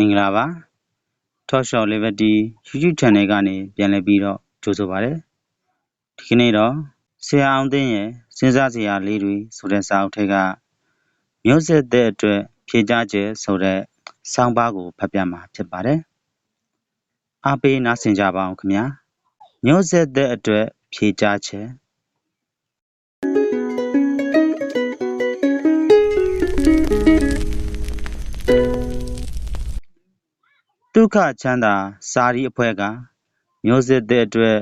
မင်္ဂလာပါ Talk Show Liberty YouTube Channel ကနေပြန်လည်ပြီးတော့ကြိုဆိုပါရစေဒီကနေ့တော့ဆရာအောင်သိန်းရဲ့စဉ်းစားစရာလေးတွေဆိုတဲ့စာအုပ်ထဲကမျိုးဆက်တဲ့အတွက်ဖြေကြားချက်ဆိုတဲ့ဆောင်းပါးကိုဖတ်ပြမှာဖြစ်ပါတယ်အားပေးနားဆင်ကြပါအောင်ခင်ဗျာမျိုးဆက်တဲ့အတွက်ဖြေကြားချက် ဒုက္ခချမ်းသာစာရီအဖွဲ့က မျိုးစစ်တဲ့အတွက်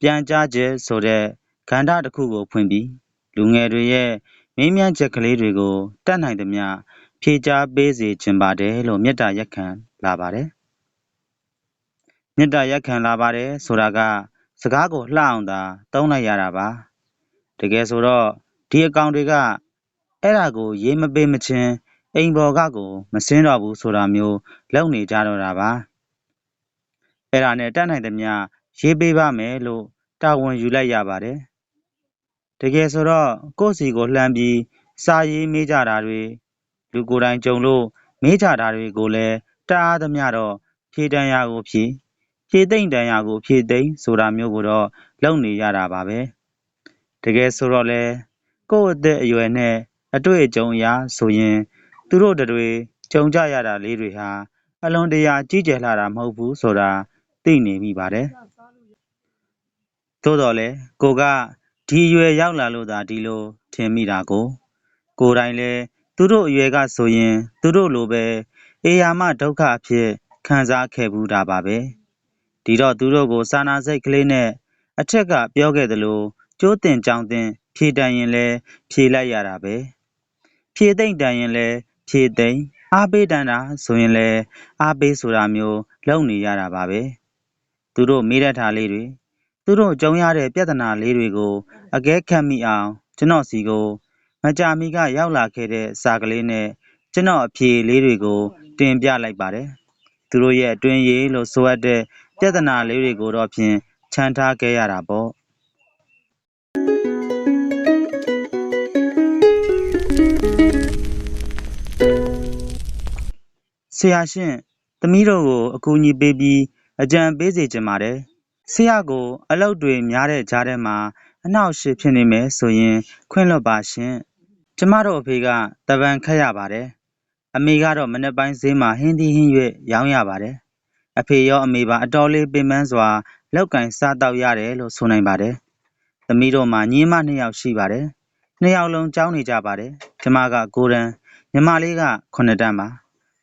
ပြန်ကြားချက်ဆိုတဲ့ကဏ္ဍတစ်ခုကိုဖွင့်ပြီး လူငယ်တွေရဲ့မေးမြန်းချက်ကလေးတွေကို တတ်နိုင်သမျှ ဖြေကြားပေးစေချင်ပါတယ်လို့ မေတ္တာရက်ခံလာပါတယ်။မေတ္တာရက်ခံလာပါတယ်ဆိုတာက စကားကိုလှအောင်သာ သုံးလိုက်ရတာပါ။တကယ်ဆိုတော့ ဒီအကောင်တွေက အဲ့ဒါကို ရေးမပေးမချင်း အိမ်ပေါ်ကကိုမစင်းတော့ဘူးဆိုတာမျိုး လုပ်နေကြတော့တာပါ အဲ့ဒါနဲ့ တတ်နိုင်သမျှ ရေးပေးပါမယ်လို့ တာဝန်ယူလိုက်ရပါတယ် တကယ်ဆိုတော့ ကိုယ့်စီကိုလှမ်းပြီး စာရေးမေးကြတာတွေ လူကိုယ်တိုင်ကြုံလို့ မေးကြတာတွေကိုလည်းတအားသမျှတော့ ဖြေတန်ရာကိုဖြေ ဖြေသိမ့်တန်ရာကို ဖြေသိမ့်ဆိုတာမျိုးကိုတော့ လုပ်နေရတာပါပဲ တကယ်ဆိုတော့လေကိုယ့်အသက်အရွယ်နဲ့ အတွေ့အကြုံအရဆိုရင် သူတို့တွေ ကြုံကြရတာလေးတွေဟာ အလွန်တရာ ကြီးကျယ်လှတာ မဟုတ်ဘူးဆိုတာ သိနေမိပါတယ်။သို့တော်လည်း ကိုကဒီအရွယ်ရောက်လာလို့သာ ဒီလို ထင်မိတာကို ကိုယ်တိုင်လည်း သူတို့အရွယ်ကဆိုရင် သူတို့လိုပဲအေယာမ ဒုက္ခအဖြစ် ခံစားခဲ့ဘူးတာပါပဲ။ဒီတော့ သူတို့ကို စာနာစိတ်ကလေးနဲ့ အထက်က ပြောခဲ့သလိုကျိုးတင်ကြောင်းတင်ဖြေတန်ရင်လည်း ဖြေလိုက်ရတာပဲ။ဖြေသိမ့်တန်ရင်လည်း ဖြည့်သိမ့်အားပေးတန်တာဆိုရင်လည်းအားပေးဆိုတာမျိုးလုပ်နေရတာပါပဲသူတို့မေးတတ်တာလေးတွေသူတို့ကြုံရတဲ့ပြဿနာလေးတွေကိုအကဲခတ်မိအောင်ကျွန်တော်စီကိုမကြာမီကရောက်လာခဲ့တဲ့စာကလေးနဲ့ကျွန်တော်အဖြေလေးတွေကို တင်ပြလိုက်ပါတယ်သူတို့ရဲ့အတွင်းရေးလို့ဆိုအပ်တဲ့ပြဿနာလေးတွေကိုတော့ဖြင့်ခြံထားခဲ့ရတာပေါ့ ဆရာရှင်သမီးတို့ကို အကူအညီပေးပြီး အကြံပေးစေချင်ပါတယ် ဆရာကို အလုပ်တွေများတဲ့ကြားထဲမှာ အနှောက်အယှက်ဖြစ်နေမယ်ဆိုရင် ခွင့်လွှတ်ပါရှင်ကျမတို့အဖေကတပံခတ်ရပါတယ် အမေကတော့ မနေ့ပိုင်းဈေးမှာ ဟင်းသီးဟင်းရွက်ရောင်းရပါတယ် အဖေရော အမေပါ အတော်လေး ပင်ပန်းစွာလောက်ကင်စားတော့ရတယ်လို့ ဆိုနိုင်ပါတယ် သမီးတို့မှာ ညီမနှစ်ယောက်ရှိပါတယ် နှစ်ယောက်လုံးကြောင်းနေကြပါတယ် ကျမကကိုရန်ညီမလေးက9တန်းပါ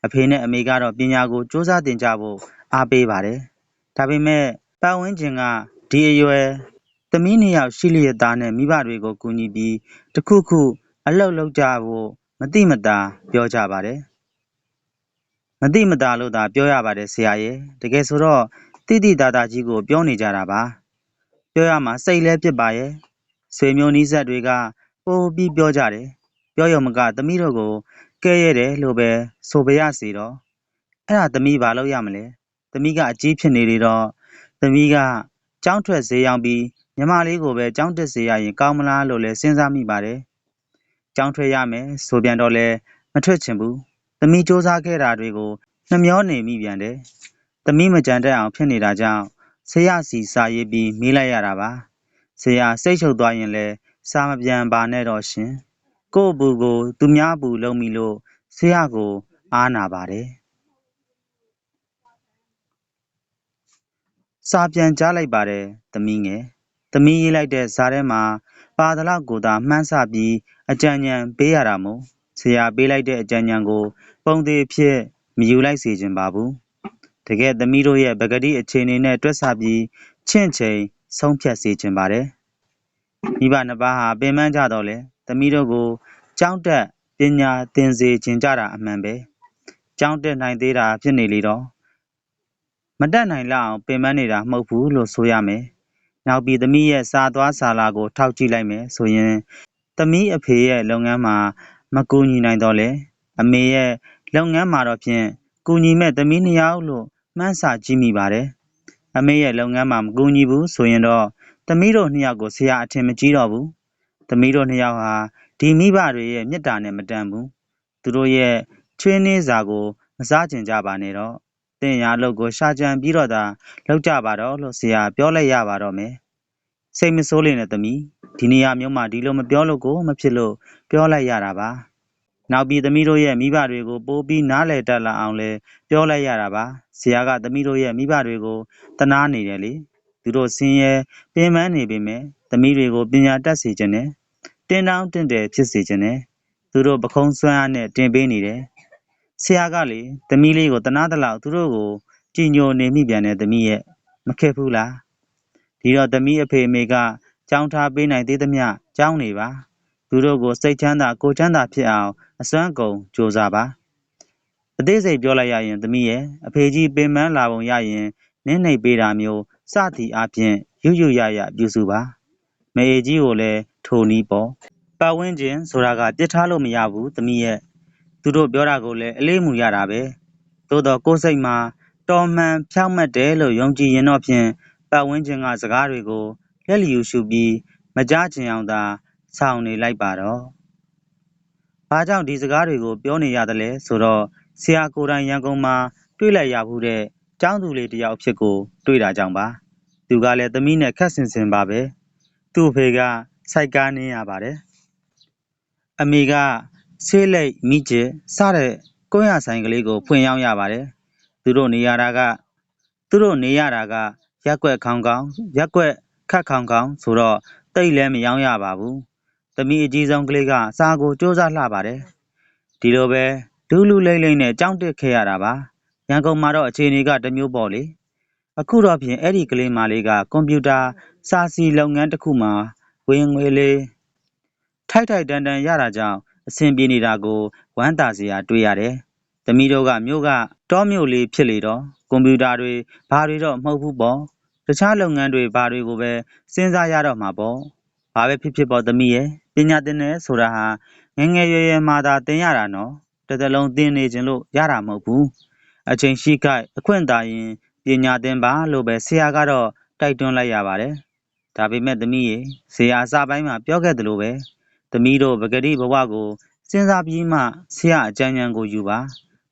အဖေနဲ့ အမေကတော့ ပညာကိုစူးစမ်းသင်ကြဖို့ အားပေးပါတယ်။ဒါပေမဲ့ ပတ်ဝန်းကျင်က ဒီအရွယ် သမီးနှစ်ယောက် ရှိလျက်သားနဲ့ မိဘတွေကို ကူညီပြီးတခုခု အလုပ်လုပ်ကြဖို့မတိမတာပြောကြပါတယ်။မတိမတာလို့သာ ပြောရပါတယ်ဆရာရဲ့။တကယ်ဆိုတော့တိတိတသားကြီးကို ပြောနေကြတာပါ။ပြောရမှာ စိတ်လဲပြစ်ပါရဲ့။ဆွေမျိုးနီးစပ်တွေက ပိုပြီးပြောကြတယ်။ပြောရုံမက သမီးတို့ကို ကဲရတယ်လို့ပဲ ဆိုပါရစေတော့ အဲ့ဒါ သမီး ဘာလုပ်ရမလဲ သမီးက အကြီးဖြစ်နေလေတော့ သမီးက ကျောင်းထွက်ဈေးရောက်ပြီး ညီမလေးကိုပဲ ကျောင်းတက်စေရရင် ကောင်းမလားလို့လည်း စဉ်းစားမိပါတယ် ကျောင်းထွက်ရမယ် ဆိုပြန်တော့လဲမထွက်ချင်ဘူး သမီးစူးစမ်းခဲ့တာတွေကို နှမျောနေမိပြန်တယ် သမီး မကြံတတ်အောင် ဖြစ်နေတာကြောင့် ဆရာစီစာရေးပြီး မေးလိုက်ရတာပါ ဆရာ စိတ်ချုပ်သွားရင်လည်း စာမပြန်ပါနဲ့တော့ရှင် ကို့အပူကို သူများအပူလုံးပြီလို့ ဆရာကို အားနာပါတယ် စာပြန်ကြားလိုက်ပါတယ် သမီးငယ် သမီးရေးလိုက်တဲ့ဇာထဲမှာ ပါသလောက်ကိုသာ မှန်းဆပြီး အကြံဉာဏ်ပေးရတာမို့ ဆရာပေးလိုက်တဲ့ အကြံဉာဏ်ကို ပုံသေးဖြစ် မယူလိုက်စေခြင်းပါဘူး တကယ်သမီးတို့ရဲ့ပဂတိအခြေအနေနဲ့ တွက်ဆပြီး ချင့်ချိန် ဆုံးဖြတ်စေခြင်းပါတယ် မိဘနှစ်ပါးဟာ ပင်ပန်းကြတော့လေ သမီးတို့ကိုကြောင်းတက်ပညာသင်စေခြင်းကြတာအမှန်ပဲကြောင်းတက်နိုင်သေးတာဖြစ်နေလေတော့မတက်နိုင်လောက်အောင်ပင်ပန်းနေတာမဟုတ်ဘူးလို့ဆိုရမယ်နောက်ပြီးသမီးရဲ့စာသွားစာလာကို ထောက်ကြည့်လိုက်မယ်ဆိုရင်သမီးအဖေရဲ့လုပ်ငန်းမှာမကူညီနိုင်တော့လေအမေရဲ့လုပ်ငန်းမှာတော့ဖြင့်ကူညီမဲ့သမီးနှစ်ယောက်လို့မှန်းဆကြည့်မိပါတယ်အမေရဲ့လုပ်ငန်းမှာမကူညီဘူးဆိုရင်တော့သမီးတို့နှစ်ယောက်ကိုဆရာအထင်မကြီးတော့ဘူး သမီးတို့နှစ်ယောက်ဟာ ဒီမိဘတွေရဲ့ မေတ္တာနဲ့ မတန်ဘူး သူတို့ရဲ့ ချွေးနှင်းစာကို မစားကျင်ကြပါနဲ့တော့တင်ရာအလုပ်ကို ရှာကြံပြီးတော့သာလောက်ကြပါတော့လို့ ဆရာပြောလိုက်ရပါတော့မယ် စိတ်မဆိုးလေနဲ့သမီး ဒီနေရာမျိုးမှာ ဒီလိုမပြောလို့ကိုမဖြစ်လို့ ပြောလိုက်ရတာပါ နောက်ပြီး သမီးတို့ရဲ့ မိဘတွေကို ပိုးပြီးနားလည်တတ်လာအောင်လဲပြောလိုက်ရတာပါ ဆရာက သမီးတို့ရဲ့ မိဘတွေကိုတနာနေတယ်လေ သူတို့ ဆင်းရဲပင်ပန်းနေပေမဲ့ သမီးတွေကို ပညာတတ်စေခြင်းနဲ့တင်းတောင်းတင့်တယ်ဖြစ်စေခြင်းနဲ့သူတို့ပခုံးဆွမ်းအားနဲ့ တင်ပေးနေတယ် ဆရာကလေ သမီးလေးကိုတနာတလောက် သူတို့ကို ကြည်ညိုနေမိပြန်တဲ့သမီးရဲ့ မခက်ဘူးလား ဒီတော့ သမီးအဖေအမေကကြောင်းထားပေးနိုင်သေးသမျှကြောင်းနေပါ သူတို့ကို စိတ်ချမ်းသာကိုယ်ချမ်းသာဖြစ်အောင် အစွမ်းကုန်ကြိုးစားပါ အသေးစိတ်ပြောလိုက်ရရင် သမီးရဲ့အဖေကြီး ပင်ပန်းလာပုံရရင် နင်းနှိပ်ပေးတာမျိုး စသည်အပြင်ရွရွရရပြုစုပါ မေအေကြီးကိုလည်း ထိုနီးပေါ့ ပတ်ဝန်းကျင်ဆိုတာကပြစ်ထားလို့မရဘူး သမီးရဲ့ သူတို့ပြောတာကိုလည်း အလေးမူရတာပဲ သို့တော့ကိုယ်စိတ်မှာ တော်မှန်ဖြောင့်မတ်တယ်လို့ ယုံကြည်ရင်တော့ဖြင့် ပတ်ဝန်းကျင်က စကားတွေကို လက်လျူရှုပြီး မကြားချင်အောင်သာ ဆောင်နေလိုက်ပါတော့။ဘာကြောင့် ဒီစကားတွေကို ပြောနေရသလဲဆိုတော့ ဆရာကိုယ်တိုင် ရန်ကုန်မှာ တွေ့လိုက်ရဘူးတဲ့ ကျောင်းသူလေးတစ်ယောက်အဖြစ်ကို တွေ့တာကြောင့်ပါ။သူကလည်း သမီးနဲ့ခက်ဆင်ဆင်ပါပဲ။ သူ့အဖေကစိုက်ကားနင်းရပါတယ်။အမေက ဆေးလိပ်မိကျစ်စတဲ့ ကွန်းရဆိုင်ကလေးကို ဖွင့်ရောင်းရပါတယ်။သူတို့နေရတာကသူတို့နေရတာကရက်ွက်ခေါင်ခေါင်ရက်ွက်ခတ်ခေါင်ခေါင်ဆိုတော့တိတ်လည်း မရောင်းရပါဘူး။သမီးအကြီးဆုံးကလေးက စာကိုစူးစမ်းလှပါတယ်။ဒီလိုပဲဒူးလူလိမ့်လိမ့်နဲ့ကြောင်းတက်ခဲ့ရတာပါ။ရန်ကုန်မှာတော့ အခြေအနေကတစ်မျိုးပေါ့လေ။ အခုတော့ဖြင့် အဲ့ဒီကလေးမလေးက ကွန်ပျူတာ စာစီလုပ်ငန်းတစ်ခုမှာ ဝင်ငွေလေး ထိုက်ထိုက်တန်တန်ရတာကြောင့် အဆင်ပြေနေတာကို ဝမ်းသာစရာတွေ့ရတယ်။သမီးတို့က မြို့က တောမြို့လေးဖြစ်လေတော့ ကွန်ပျူတာတွေ ဘာတွေတော့ မဟုတ်ဘူးပေါ့ တခြားလုပ်ငန်းတွေ ဘာတွေကိုပဲ စဉ်းစားရတော့မှာပေါ့ ဘာပဲဖြစ်ဖြစ်ပေါ့သမီးရဲ့ပညာသင်တယ်ဆိုတာဟာ ငယ်ငယ်ရွယ်ရွယ်မှသာ သင်ရတာနော်တစ်သလုံး သင်နေခြင်းလို့ ရတာမဟုတ်ဘူး အချိန်ရှိခိုက် အခွင့်သာရင် ပညာသင်ပါလို့ပဲဆရာကတော့တိုက်တွန်းလိုက်ရပါတယ်ဒါပေမဲ့သမီးရေဆရာအစပိုင်းမှာပြောခဲ့သလိုပဲသမီးတို့ပဂတိဘဝကိုစဉ်းစားပြီးမှဆရာအကြံဉာဏ်ကိုယူပါ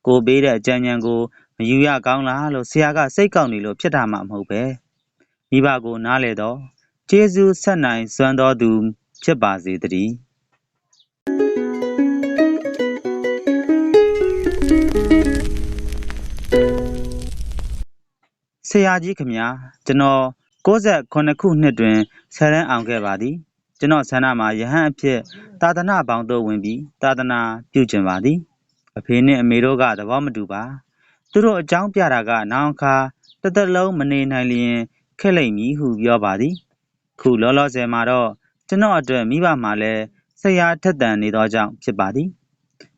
ကိုပေးတဲ့အကြံဉာဏ်ကိုမယူရကောင်းလားလို့ဆရာကစိတ်ကောက်နေလို့ဖြစ်တာမှမဟုတ်ပဲမိဘကိုနားလေတော့ကျေးဇူးဆက်နိုင်စွမ်းတော်သူဖြစ်ပါစေတည်း ရာကြီးခမညာကျွန်တော်68ခုနှစ်တွင်ဆယ်ရန်အောင်ခဲ့ပါသည် ကျွန်တော်ဆန္ဒမှာယဟန်အဖြစ်သာသနာပေါင်းသို့ဝင်ပြီးသာသနာပြုကျင်ပါသည်အဖေနှင့်အမေတို့ကသဘောမတူပါသူတို့အကြောင်းပြတာကနောင်အခါတစ်သက်လုံးမနေနိုင်လျင်ခက်လိမ့်မည်ဟုပြောပါသည်ခုလောလောဆယ်မှာတော့ကျွန်တော်အတွက်မိဘမှာလည်းဆရာထက်တန်နေသောကြောင့်ဖြစ်ပါသည်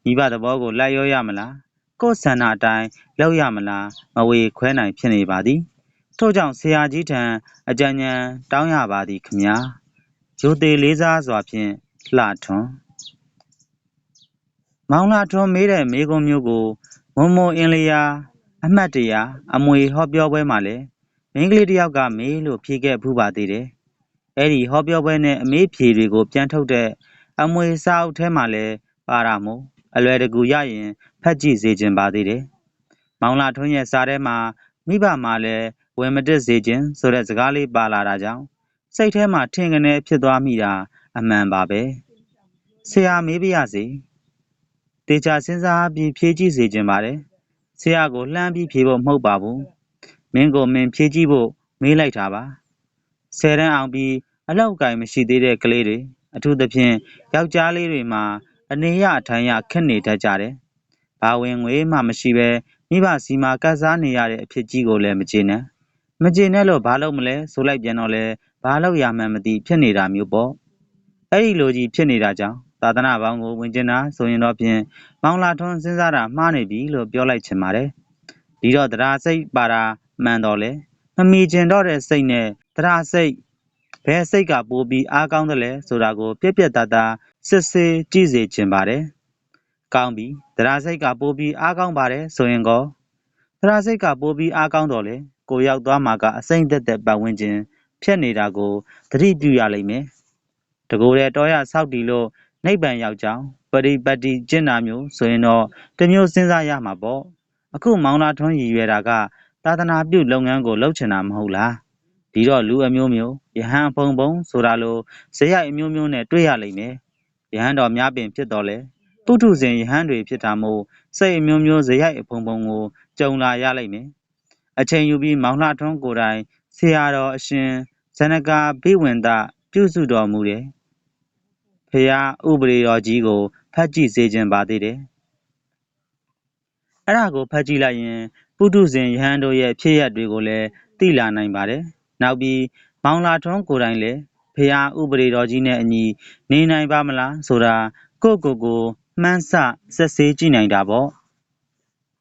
မိဘသဘောကိုလိုက်ရောရမလား ကိုယ်ဆန္ဒအတိုင်းလောက်ရမလား မဝေခွဲနိုင်ဖြစ်နေပါသည် ထို့ကြောင့် ဆရာကြီးထံ အကြံဉာဏ်တောင်းရပါသည်ခမညာဂျိုသေးလေးစားစွာဖြင့် လှထွန်း မောင်လာထွန်းမေးတဲ့ မေးခွန်းမျိုးကိုမုံမုံအင်းလျာအမှတ်တရ အမွေဟောပြောပွဲမှာလည်း မိန်းကလေးတစ်ယောက်ကမေးလို့ ဖြေခဲ့ဖူးပါသေးတယ်။အဲ့ဒီဟောပြောပွဲနဲ့ အမေးဖြေတွေကို ပြန်ထုတ်တဲ့ အမွေစာအုပ်ထဲမှာလည်း ပါတာမို့ အလွယ်တကူရရင် ဖတ်ကြည့်စေခြင်းပါသေးတယ်။မောင်လာထွန်းရဲ့စာထဲမှာ မိဘမှာလည်း ဝင်မတက်စေခြင်းဆိုတဲ့စကားလေးပါလာတာကြောင့် စိတ်ထဲမှာ ထင်ကနေဖြစ်သွားမိတာ အမှန်ပါပဲ။ဆရာမေးပြရစေ။တေချာစဉ်းစားပြီး ဖြေကြည့်စေခြင်းပါတယ်။ဆရာကို လှမ်းပြီးဖြေဖို့ မဟုတ်ပါဘူး။မင်းကိုမင်း ဖြေကြည့်ဖို့ မေးလိုက်တာပါ။ဆယ်တန်းအောင်ပြီး အလောက်ကင်မရှိသေးတဲ့ကလေးတွေ အထူးသဖြင့် ယောက်ျားလေးတွေမှာ အနေရအထိုင်ရ ခက်နေတတ်ကြတယ်။ ဘာဝင်ငွေမှမရှိဘဲမိဘစီမှာကစားနေရတဲ့အဖြစ်ကြီးကိုလည်းမကျေနပ်။မကျေနပ်လို့ဘာလုပ်မလဲဆိုလိုက်ပြန်တော့လဲဘာလုပ်ရမှန်းမသိဖြစ်နေတာမျိုးပေါ့။အဲ့ဒီလိုကြီးဖြစ်နေတာကြောင့်သာသနာပေါင်းကိုဝင်ကျင်တာဆိုရင်တော့ဖြင့်မောင်လာထွန်းစဉ်းစားတာမှားနေပြီလို့ပြောလိုက်ချင်ပါတယ်။ဒီတော့တရားစိတ်ပါတာမှန်တော့လေမမီကျင်တော့တဲ့စိတ်နဲ့တရားစိတ်ဘယ်စိတ်ကပိုပြီးအားကောင်းတယ်လဲဆိုတာကို ပြက်ပြက်သားသားစစ်ဆေးကြည့်စေချင်ပါတယ်။ ကောင်းပြီတရားစိတ်ကပိုပြီးအားကောင်းပါတယ်ဆိုရင်ကောတရားစိတ်ကပိုပြီးအားကောင်းတော့လေကိုရောက်သွားမှာကအစိမ့်သက်သက်ပတ်ဝန်းကျင်ဖြတ်နေတာကိုသတိပြုရလိမ့်မယ်။တကိုယ်တည်းတောရဆောက်တီလို့နိဗ္ဗာန်ရောက်ကြောင်းပရိပတ်တိကျင့်တာမျိုးဆိုရင်တော့တစ်မျိုးစဉ်းစားရမှာပေါ့အခုမောင်လာထွန်းရည်ရွယ်တာကသာသနာပြုလုပ်ငန်းကိုလုပ်ချင်တာမဟုတ်လားဒီတော့လူအမျိုးမျိုးယဟန်အဖုံဖုံဆိုတာလိုဇယိုက်အမျိုးမျိုးနဲ့တွေ့ရလိမ့်မယ်ယဟန်တော်များပင်ဖြစ်တော်လဲ ပုထုဇဉ်ယဟန်တွေဖြစ်တာမို့စိတ်အမျိုးမျိုးဇယိုက်အဖုံဖုံကိုကြုံလာရလိမ့်မယ်အချိန်ယူပြီးမောင်လှထွန်းကိုယ်တိုင်ဆရာတော်အရှင်ဇနကာဘိဝန္တပြုစုတော်မူတယ်ဖရာဥပဒေတော်ကြီးကိုဖတ်ကြည့်စေခြင်းပါသေးတယ်အဲ့ဒါကိုဖတ်ကြည့်လိုက်ရင်ပုထုဇဉ်ယဟန်တို့ရဲ့ဖြစ်ရပ်တွေကိုလည်းသိလာနိုင်ပါတယ်နောက်ပြီးမောင်လာထွန်းကိုယ်တိုင်လည်းဖရာဥပဒေတော်ကြီးနဲ့အညီနေနိုင်ပါမလားဆိုတာကိုယ့်ကိုယ်ကို မှန်းဆဆက်ဆေးကြည့်နိုင်တာပေါ့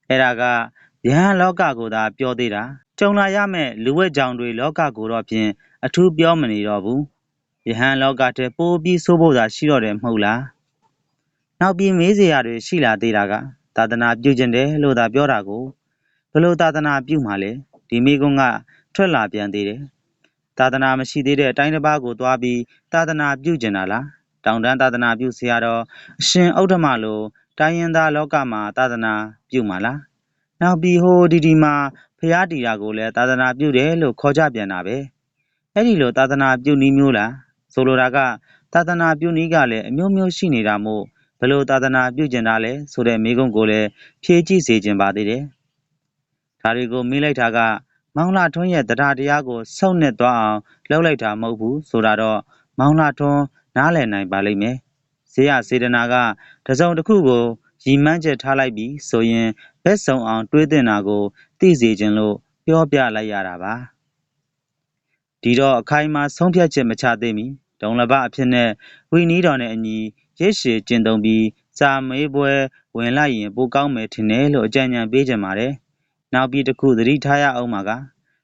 အဲ့ဒါက ယဟန်လောကကိုသာ ပြောသေးတာ ကြုံလာရမယ့် လူဝက်ကြောင်တွေလောကကိုတော့ဖြင့် အထူးပြောမနေတော့ဘူး ယဟန်လောကတဲ့ပိုးပြီးဆိုးဖို့သာ ရှိတော့တယ် မဟုတ်လား နောက်ပြီး မေးစရာတွေ ရှိလာသေးတာက သာသနာပြုကျင်တယ်လို့သာ ပြောတာကို ဘယ်လိုသာသနာပြုမှလဲ ဒီမိကုန်းက ထွက်လာပြန်သေးတယ် သာသနာမရှိသေးတဲ့အတိုင်းတစ်ပါးကိုသွားပြီး သာသနာပြုကျင်တာလား တောင်တန်းသာသနာပြုဆရာတော်အရှင်ဥဒ္ဓမလိုတိုင်းရင်သားလောကမှာသာသနာပြုမှာလားနောက်ပြီးဟိုဒီဒီမှာဖျားတီတာကိုလည်းသာသနာပြုတယ်လို့ခေါ်ကြပြန်တာပဲအဲ့ဒီလိုသာသနာပြုနည်းမျိုးလားဆိုလိုတာကသာသနာပြုနည်းကလည်းအမျိုးမျိုးရှိနေတာမို့ဘယ်လိုသာသနာပြုကျင်တာလဲဆိုတဲ့မိကုံးကိုလည်းဖြေကြည့်စေခြင်းပါသေးတယ်ဒါတွေကိုမေးလိုက်တာကမောင်လာထွန်းရဲ့တရားတရားကိုစုံနဲ့သွားအောင်လှုပ်လိုက်တာမဟုတ်ဘူးဆိုတာတော့မောင်လာထွန်း နားလည်နိုင်ပါလိမ့်မယ်။ဇေယစေတနာကတစုံတစ်ခုကိုရည်မှန်းချက်ထားလိုက်ပြီးဆိုရင်ဘက်ဆောင်အောင် တွေးတင်တာကိုသိစေခြင်းလို့ပြောပြလိုက်ရတာပါ။ဒီတော့အခိုင်အမာဆုံးဖြတ်ချက်မချသေးမီဒုံလဘအဖြစ်နဲ့ဝီနီးတော်နဲ့အညီရစ်ရှည်ကျင့်သုံးပြီးစာမေးပွဲဝင်လိုက်ရင်ပိုကောင်းမယ်ထင်တယ်လို့အကြံဉာဏ်ပေးကြပါတယ်။နောက်ပြီးတစ်ခုသတိထားရအောင်ပါက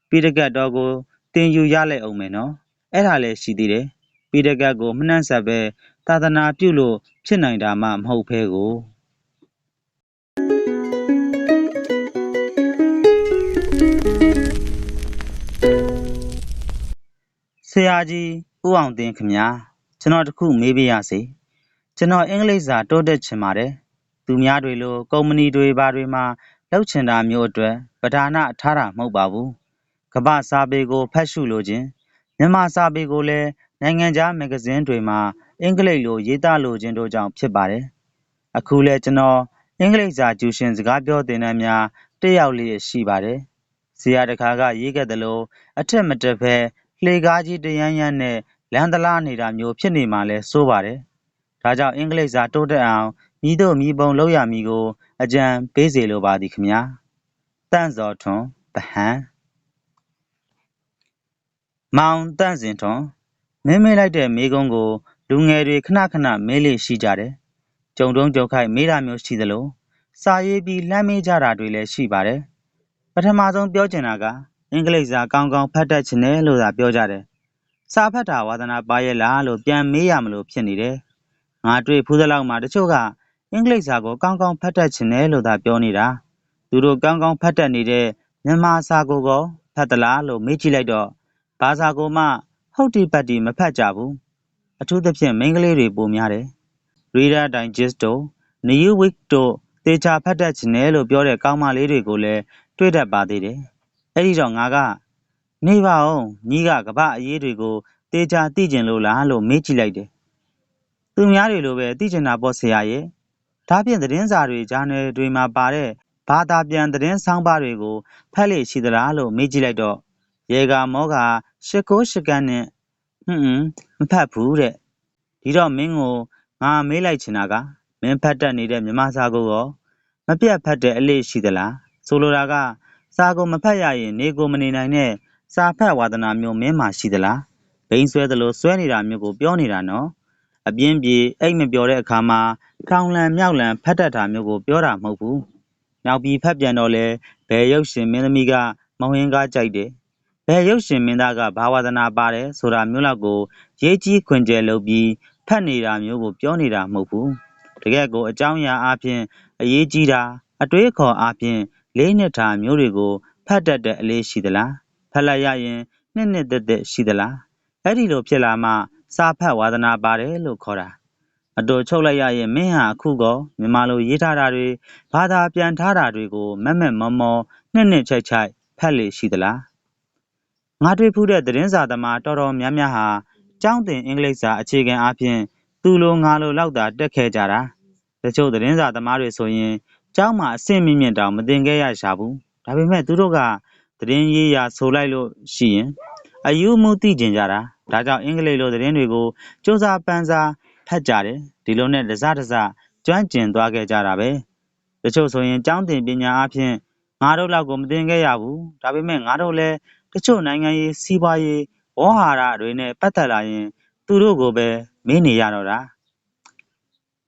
ပိဋကတ်တော်ကိုသင်ယူရလိုက်အောင်မယ်နော်။အဲ့ဒါလည်းရှိသေးတယ်။ ပိဋကတ်ကိုမနှံ့ဆက်ပဲသာသနာပြုလို့ဖြစ်နိုင်တာမှမဟုတ်ဘဲကိုဆရာကြီးဦးအောင်သိန်းခင်ဗျာကျွန်တော်တခုမေးပြရစေကျွန်တော်အင်္ဂလိပ်စာတိုးတက်ချင်ပါတယ်သူများတွေလိုကုမ္ပဏီတွေဘာတွေမှာလောက်ချင်တာမျိုးအတွက်ပဓာနာထားတာမဟုတ်ပါဘူးကမ္ဘာစာပေကိုဖတ်ရှုလိုခြင်းမြန်မာစာပေကိုလည်း နိုင်ငံခြား မဂ္ဂဇင်းတွေမှာ အင်္ဂလိပ်လို ရေးသားလိုခြင်းတို့ကြောင့် ဖြစ်ပါတယ် အခုလဲကျွန်တော် အင်္ဂလိပ်စာကျူရှင် စကားပြောသင်တန်းများ တက်ရောက်လျက်ရှိပါတယ် ဆရာတခါက ရေးခဲ့သလို အထက်မတက်ဘဲ လှေကားကြီး တရမ်းရမ်းနဲ့ လမ်းသလားနေတာမျိုး ဖြစ်နေမှလဲစိုးပါတယ်။ဒါကြောင့် အင်္ဂလိပ်စာ တိုးတက်အောင်မြည်တို့မြည်ပုံ လုပ်ရမည်ကို အကြံပေးစေလိုပါသည်ခင်ဗျာ။တန့်စော်ထွန်းဗဟန်မောင်တန့်စင်ထွန်း မင်းမေးလိုက်တဲ့ မေးခွန်းကို လူငယ်တွေ ခဏခဏ မေးလေရှိကြတယ်။ကြုံတုံးကြုံခိုက် မေးတာမျိုးရှိသလို စာရေးပြီး လှမ်းမေးကြတာတွေလည်း ရှိပါတယ်။ပထမဆုံး ပြောချင်တာက အင်္ဂလိပ်စာ ကောင်းကောင်း ဖတ်တတ်ချင်တယ်လို့သာ ပြောကြတယ်။စာဖတ်တာ ဝါသနာပါရဲ့လားလို့ ပြန်မေးရမလို့ဖြစ်နေတယ်။ငါတွေ့ဖူးသလောက်မှာ တချို့က အင်္ဂလိပ်စာကို ကောင်းကောင်း ဖတ်တတ်ချင်တယ်လို့သာ ပြောနေတာ။သူတို့ ကောင်းကောင်း ဖတ်တတ်နေတဲ့ မြန်မာစာကိုကော ဖတ်သလားလို့ မေးကြည့်လိုက်တော့ ဘာစာကိုမှ ဟုတ်တိပတ်တိ မဖတ်ကြဘူး။အထူးသဖြင့် မိန်းကလေးတွေ ပိုများတယ်။ Reader Digest တို့ New Week တို့ သေချာဖတ်တတ်ချင်တယ်လို့ ပြောတဲ့ ကောင်းမလေးတွေကိုလည်း တွေ့တတ်ပါသေးတယ်။အဲ့ဒီတော့ ငါက နေပါအောင်ညီကကပအရေးတွေကိုတေချာသိကျင်လို့လား လို့ မေးကြည့်လိုက်တယ်။သူများတွေလိုပဲ သိကျင်တာပေါ့ဆရာရဲ့။ဒါဖြင့် သတင်းစာတွေ ဂျာနယ်တွေမှာပါတဲ့ ဘာသာပြန် သတင်းဆောင်းပါးတွေကို ဖတ်လေရှိသလားလို့ မေးကြည့်လိုက်တော့ ရေကမောက ရှစ်ကိုရှစ်ကန်းနဲ့ဟွန်းမဖတ်ဘူးတဲ့။ဒီတော့မင်းကိုငါမေးလိုက်ချင်တာကမင်းဖတ်တတ်နေတဲ့မြမစာကိုရောမပြတ်ဖတ်တဲ့အလေးရှိသလားဆိုလိုတာကစာကိုမဖတ်ရရင်နေကိုမနေနိုင်တဲ့စာဖတ်ဝါသနာမျိုးမင်းမှာရှိသလားဘိန်းဆွဲသလိုဆွဲနေတာမျိုးကိုပြောနေတာနော်အပြင်းပြေအိတ်မပြောတဲ့အခါမှာထောင်လန်မြောက်လန်ဖတ်တတ်တာမျိုးကိုပြောတာမဟုတ်ဘူးနောက်ပြီးဖတ်ပြန်တော့လဲဘယ်ရုပ်ရှင်မင်းသမီးကမောင်ရင်ကားကြိုက်တယ် ဘယ်ရုပ်ရှင်မင်းသားက ဘာဝါသနာပါတယ်ဆိုတာမျိုးလောက်ကို ရေးကြီးခွင်ကျယ်လုပ်ပြီး ဖတ်နေတာမျိုးကို ပြောနေတာမဟုတ်ဘူး တကယ်ကို အကြောင်းအရာအပြင်အရေးကြီးတာ အတွေးခေါ်အပြင်လေးနှစ်တာမျိုးတွေကို ဖတ်တတ်တဲ့အလေးရှိသလား ဖတ်လိုက်ရရင် နှစ်နှစ်သက်သက်ရှိသလား အဲ့ဒီလိုဖြစ်လာမှ စာဖတ်ဝါသနာပါတယ်လို့ခေါ်တာ အတော်ချုပ်လိုက်ရရင် မင်းဟာ အခုကော မြန်မာလိုရေးထားတာတွေ ဘာသာပြန်ထားတာတွေကို မက်မက်မောမော နှစ်နှစ်ချိုက်ချိုက် ဖတ်လေရှိသလား ငါတွေ့ဖူးတဲ့ သတင်းစာသမား တော်တော်များများဟာ ကျောင်းသင်အင်္ဂလိပ်စာ အခြေခံအားဖြင့် သူလိုငါလိုလောက်သာ တက်ခဲ့ကြတာ တချို့ သတင်းစာသမားတွေဆိုရင် ကျောင်းမှာ အဆင့်မြင့်မြင့်တောင်မတင်ခဲ့ရရှာဘူး ဒါပေမဲ့ သူတို့က သတင်းရေးရာ ဆိုလိုက်လို့ရှိရင်အယူမှုသိကျင်ကြတာ ဒါကြောင့် အင်္ဂလိပ်လို သတင်းတွေကိုစူးစမ်းပန်းစား ဖတ်ကြတယ် ဒီလိုနဲ့ တစတစ ကျွမ်းကျင်သွားခဲ့ကြတာပဲ တချို့ဆိုရင် ကျောင်းတင်ပညာအဖြစ်ငါတို့လောက်ကိုမတင်ခဲ့ရဘူး ဒါပေမဲ့ ငါတို့လည်း တချို့ နိုင်ငံရေး စီးပွားရေး ဝေါ်ဟာရတွေနဲ့ ပတ်သက်လာရင် သူတို့ကိုပဲ မေးနေရတော့တာ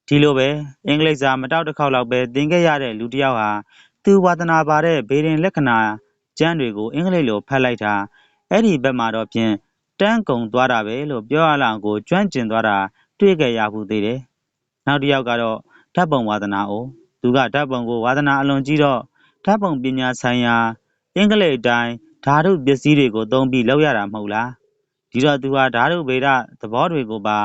ဒီလိုပဲ အင်္ဂလိပ်စာ မတောက်တစ်ခေါက်လောက်ပဲ သင်ခဲ့ရတဲ့ လူတစ်ယောက်ဟာ သူဝါသနာပါတဲ့ဘေးရင်လက္ခဏာကျမ်းတွေကို အင်္ဂလိပ်လို ဖတ်လိုက်တာ အဲ့ဒီဘက်မှာတော့ဖြင့် တန်းကုံသွားတာပဲလို့ ပြောရလောက်ကို ကျွမ်းကျင်သွားတာ တွေ့ကြရဘူးသေးတယ် နောက်တစ်ယောက်ကတော့ ဓာတ်ပုံဝါသနာအို သူက ဓာတ်ပုံကို ဝါသနာအလွန်ကြီးတော့ ဓာတ်ပုံပညာဆိုင်ရာ အင်္ဂလိပ်အတိုင်း ဓာတုပစ္စည်းတွေကို သုံးပြီးလောက်ရတာမဟုတ်လား ဒီတော့ သူဟာ ဓာတုဗေဒသဘောတွေကိုပါ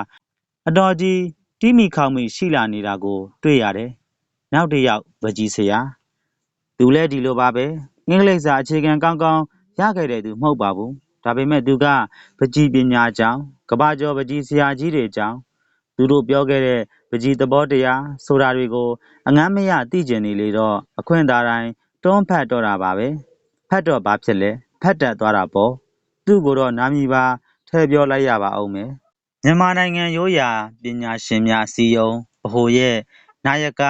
အတော်ကြီးတိမိခေါမိရှိလာနေတာကို တွေ့ရတယ် နောက်တစ်ယောက်ဗကြီးဆရာ သူလည်း ဒီလိုပါပဲ အင်္ဂလိပ်စာ အခြေခံကောင်းကောင်း ရခဲ့တဲ့သူမဟုတ်ပါဘူး ဒါပေမဲ့ သူကပကြီးပညာကြောင့်ကဘာကျော်ပကြီးဆရာကြီးတွေကြောင့်သူတို့ပြောခဲ့တဲ့ပကြီးသဘောတရားဆိုတာတွေကို အငမ်းမရ သိကျင်နေလေတော့ အခွင့်အသာတိုင်း တွန်းဖတ်တော့တာပါပဲ ဖတ်တော့ ဘာဖြစ်လဲ ဖတ်တတ်သွားတာပေါ့ သူ့ကိုတော့ နာမည်ပါ ထည့်ပြောလိုက်ရပါအောင်မယ် မြန်မာနိုင်ငံရိုးရာ ပညာရှင်များအစည်းအရုံး ဗဟိုရဲ့ နာယက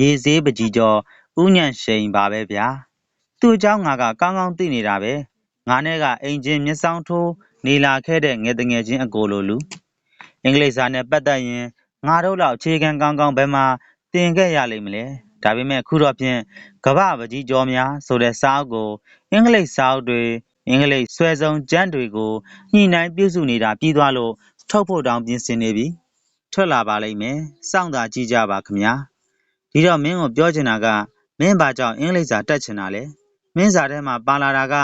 ရေစေးပကြီးကျော် ဦးညံရှိန်ပါပဲဗျာ သူ့အကြောင်းငါက ကောင်းကောင်းသိနေတာပဲ ငါနဲ့က အိမ်ချင်း မျက်စောင်းထိုး နေလာခဲ့တဲ့ ငယ်တငယ်ချင်းအကိုလိုလူ အင်္ဂလိပ်စာနဲ့ပတ်သက်ရင် ငါတို့လောက် အခြေခံကောင်းကောင်း ဘယ်မှာ သင်ခဲ့ရလိမ့်မလဲ ဒါပေမဲ့ ခုတော့ဖြင့် ကမ္ဘာပကြီးကျော်များ ဆိုတဲ့စာအုပ်ကို အင်္ဂလိပ်စာအုပ်တွေအင်္ဂလိပ်ဆွဲဆုံးကျမ်းတွေကိုညှိနှိုင်းပြုစုနေတာပြီးသွားလို့ထုတ်ဖို့တောင်ပြင်ဆင်နေပြီထွက်လာပါလိမ့်မယ်စောင့်သာကြည့်ကြပါခမညာဒီတော့မင်းကိုပြောချင်တာကမင်းဘာကြောင့်အင်္ဂလိပ်စာတတ်ချင်တာလဲမင်းစာထဲမှာပါလာတာက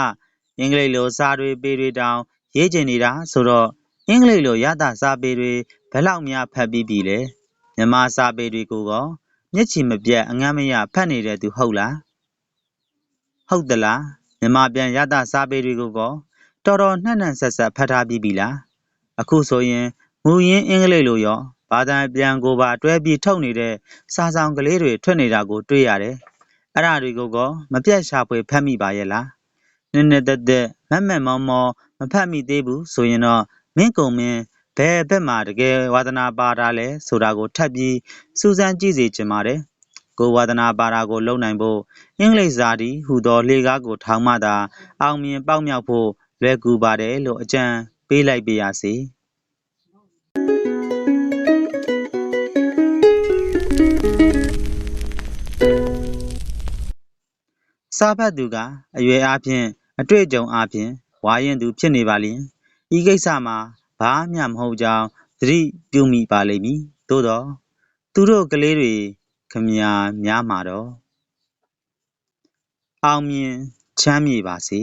အင်္ဂလိပ်လိုစာတွေပေတွေတောင်ရေးချင်နေတာဆိုတော့အင်္ဂလိပ်လိုရတာစာပေတွေဘယ်လောက်များဖတ်ပြီးပြီလဲမြန်မာစာပေတွေကိုကောမျက်ခြေမပြတ်အငမ်းမရဖတ်နေတဲ့သူဟုတ်လားဟုတ်သလား မြန်မာပြန်ရတာစာပေတွေကိုကောတော်တော်နှံ့နှံ့ဆက်ဆက်ဖတ်ထားပြီးပြီလားအခုဆိုရင်မူရင်းအင်္ဂလိပ်လိုရောဘာသာပြန်ကိုပါတွဲပြီးထုတ်နေတဲ့စာဆောင်ကလေးတွေထွက်နေတာကိုတွေ့ရတယ်အဲ့ဒါတွေကိုကောမပြတ်ရှာဖွေဖတ်မိပါရဲ့လားနည်းနည်းသက်သက်မက်မက်မောမောမဖတ်မိသေးဘူးဆိုရင်တော့မင်းကုံမင်းဘယ်ဘက်မှာတကယ်ဝါသနာပါတာလဲဆိုတာကိုထပ်ပြီးစူးစမ်းကြည့်စေချင်ပါတယ် ကိုဝါသနာပါတာကို လုံနိုင်ဖို့ အင်္ဂလိပ်စာတီဟူသောလေကားကို ထောင်မှသာ အောင်မြင်ပေါက်မြောက်ဖို့ လွယ်ကူပါတယ်လို့ အကြံပေးလိုက်ပါရစေ စာဖတ်သူက အရွယ်အားဖြင့် အတွေ့အကြုံအားဖြင့် ဝါရင်သူဖြစ်နေပါလျင် ဤကိစ္စမှာ ဘာမျှမဟုတ်ကြောင်း သတိပြုမိပါလိမ့်မည် သို့တော့သူတို့ကလေးတွေ ခမညာများမှာတော့ အောင်မြင်ချမ်းမြေပါစေ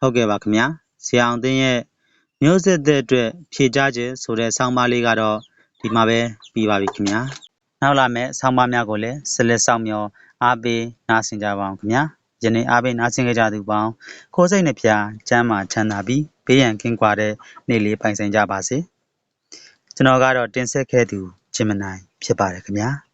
ဟုတ်ကဲ့ပါခင်ဗျာဆရာအောင်သိန်းရဲ့မျိုးဆက်တဲ့အတွက်ဖြည့်ကြခြင်းဆိုတဲ့ဆောင်းပါးလေးကတော့ဒီမှာပဲပြီးပါပြီခင်ဗျာနောက်လာမယ့်ဆောင်းပါးများကိုလည်းဆက်လက်ဆောင်မျှော်အားပေးနားဆင်ကြပါအောင်ခင်ဗျာ ယနေ့အားပေးနားဆင်ကြကြသူပေါင်းခိုးစိတ်နှဖျားကျမ်းမာချမ်းသာပြီးဘေးရန်ကင်းကွာတဲ့နေ့လေးပိုင်ဆိုင်ကြပါစေကျွန်တော်ကတော့တင်ဆက်ခဲ့သူဂျင်မနိုင်ဖြစ်ပါတယ်ခင်ဗျာ